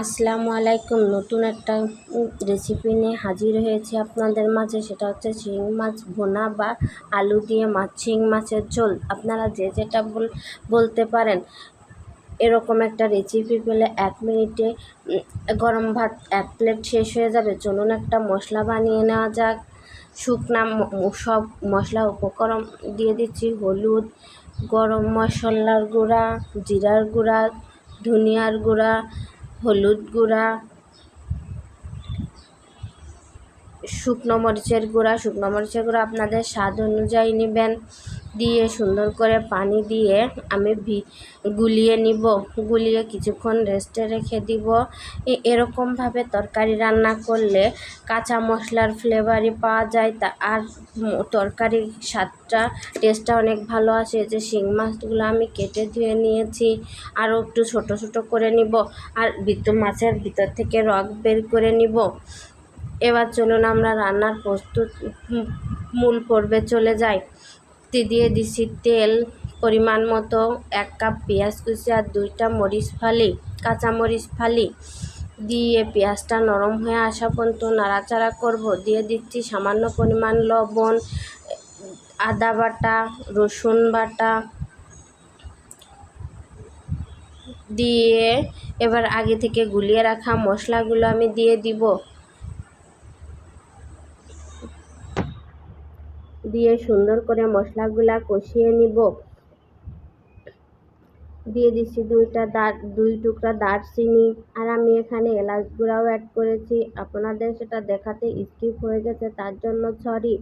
আসসালামু আলাইকুম। নতুন একটা রেসিপি নিয়ে হাজির হয়েছি আপনাদের মাঝে। সেটা হচ্ছে শিং মাছ ভোনা বা আলু দিয়ে মাছ শিং মাছের ঝোল। আপনারা যে যেটা বল, বলতে পারেন, এরকম একটা রেসিপি পেলে এক মিনিটে গরম ভাত এক প্লেট শেষ হয়ে যাবে। চলুন একটা মশলা বানিয়ে নেওয়া যাক। শুকনা সব মশলা উপকরণ দিয়ে দিচ্ছি। হলুদ, গরম মশলার গুঁড়া, জিরার গুঁড়া, ধনিয়ার গুঁড়া হলুদ গুঁড়া শুকনো মরিচের গুঁড়া। শুকনো মরিচের গুঁড়া আপনাদের স্বাদ অনুযায়ী নেবেন। দিয়ে সুন্দর করে পানি দিয়ে আমি গুলিয়ে নিব। গুলিয়ে কিছুক্ষণ রেস্টে রেখে দিব। এরকমভাবে তরকারি রান্না করলে কাঁচা মশলার ফ্লেভারই পাওয়া যায়। তা, আর তরকারির স্বাদটা টেস্টটা অনেক ভালো আসে। যে শিং মাছগুলো আমি কেটে ধুয়ে নিয়েছি। আরও একটু ছোট ছোট করে নিব। আর ভিতর মাছের ভিতর থেকে রগ বের করে নিব। এবার চলুন আমরা রান্নার প্রস্তুত মূল পর্বে চলে যাই। দিয়ে দিছি তেল, পরিমাণ মতো এক কাপ পেঁয়াজ কুচি আর দুইটা মরিচ ফালি, কাঁচা মরিচ ফালি। দিয়ে পেঁয়াজটা নরম হয়ে আসা পর্যন্ত নাড়াচাড়া করব। দিয়ে দিচ্ছি সামান্য পরিমাণ লবণ, আদা বাটা, রসুন বাটা। দিয়ে এবার আগে থেকে গুলিয়ে রাখা মশলাগুলো আমি দিয়ে দিব। দিয়ে সুন্দর করে মশলাগুলা কষিয়ে নিব। দিয়ে দিচ্ছি দুইটা দাঁত দুই টুকরা দারচিনি। আর আমি এখানে এলাচ গুঁড়াও অ্যাড করেছি। আপনাদের সেটা দেখাতে স্কিপ হয়ে গেছে, তার জন্য সরি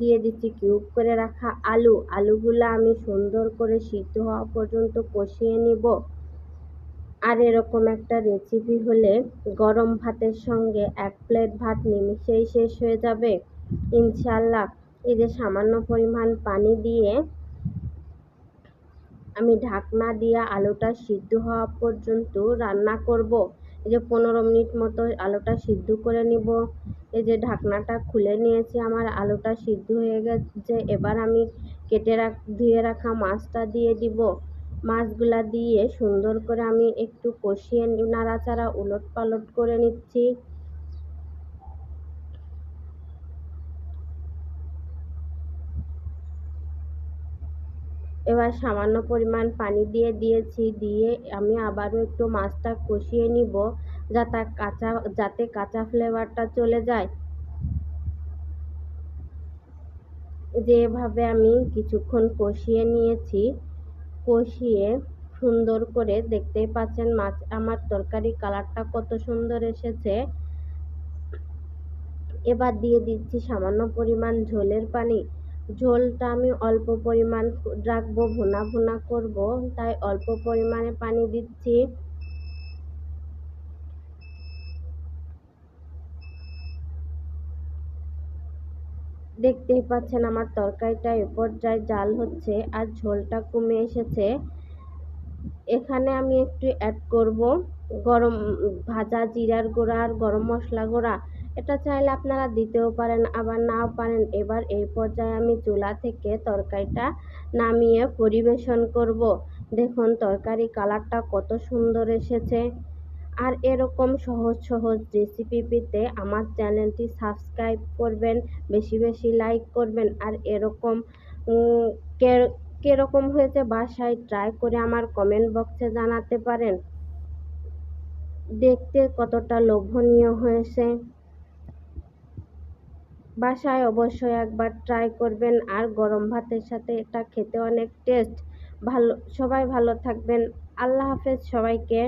দিয়ে দিচ্ছি কিউব করে রাখা আলু। আলুগুলো আমি সুন্দর করে সিদ্ধ হওয়া পর্যন্ত কষিয়ে নিব। আর এরকম একটা রেসিপি হলে গরম ভাতের সঙ্গে এক প্লেট ভাত নিমিশেই শেষ হয়ে যাবে। ইনশাল্লাহ এই যে সামান্য পরিমাণ পানি দিয়ে আমি ঢাকনা দিয়ে আলুটা সিদ্ধ হওয়া পর্যন্ত রান্না করব। এই যে পনেরো মিনিট মতো আলুটা সিদ্ধ করে নিব। এই যে ঢাকনাটা খুলে নিয়েছি, আমার আলুটা সিদ্ধ হয়ে গেছে। এবার আমি কেটে রাখ, ধুয়ে রাখা মাছটা দিয়ে দিব। মাছগুলা দিয়ে সুন্দর করে আমি একটু কষিয়ে নাড়াচাড়া উলট পালট করে নিচ্ছি। এবার সামান্য পরিমাণ পানি দিয়ে দিয়েছি, দিয়ে আমি আবারও একটু মাছটা কষিয়ে নিব যাতে কাঁচা যাতে কাঁচা ফ্লেভারটা চলে যায়। যেভাবে আমি কিছুক্ষণ কষিয়ে নিয়েছি, কষিয়ে সুন্দর করে দেখতেই পাচ্ছেন মাছ, আমার তরকারি কালারটা কত সুন্দর এসেছে। এবার দিয়ে দিচ্ছি সামান্য পরিমাণ ঝোলের পানি। ঝোলটা আমি অল্প পরিমাণ রাখব, ভুনা ভুনা করব। তাই অল্প পরিমাণে পানি দিচ্ছি। দেখতেই পাচ্ছেন আমার তরকারিটা এ পর্যায়ে জাল হচ্ছে আর ঝোলটা কমে এসেছে। এখানে আমি একটু অ্যাড করব গরম ভাজা, জিরার গুঁড়া আর গরম মশলা গুঁড়া। এটা চাইলে আপনারা দিতেও পারেন, আবার নাও পারেন। এবার এই পর্যায়ে আমি চুলা থেকে তরকারিটা নামিয়ে পরিবেশন করব। দেখুন, তরকারি কালারটা কত সুন্দর এসেছে। আর এরকম সহজ সহজ রেসিপি পেতে আমার চ্যানেলটি সাবস্ক্রাইব করবেন, বেশি বেশি লাইক করবেন। আর এরকম কীরকম হয়েছে বাসায় ট্রাই করে আমার কমেন্ট বক্সে জানাতে পারেন। দেখতে কতটা লোভনীয় হয়েছে। বাসায় অবশ্যই একবার ট্রাই করবেন। আর গরম ভাতের সাথে এটা খেতে অনেক টেস্ট ভালো, সবাই ভালো থাকবেন। আল্লাহ হাফেজ সবাইকে।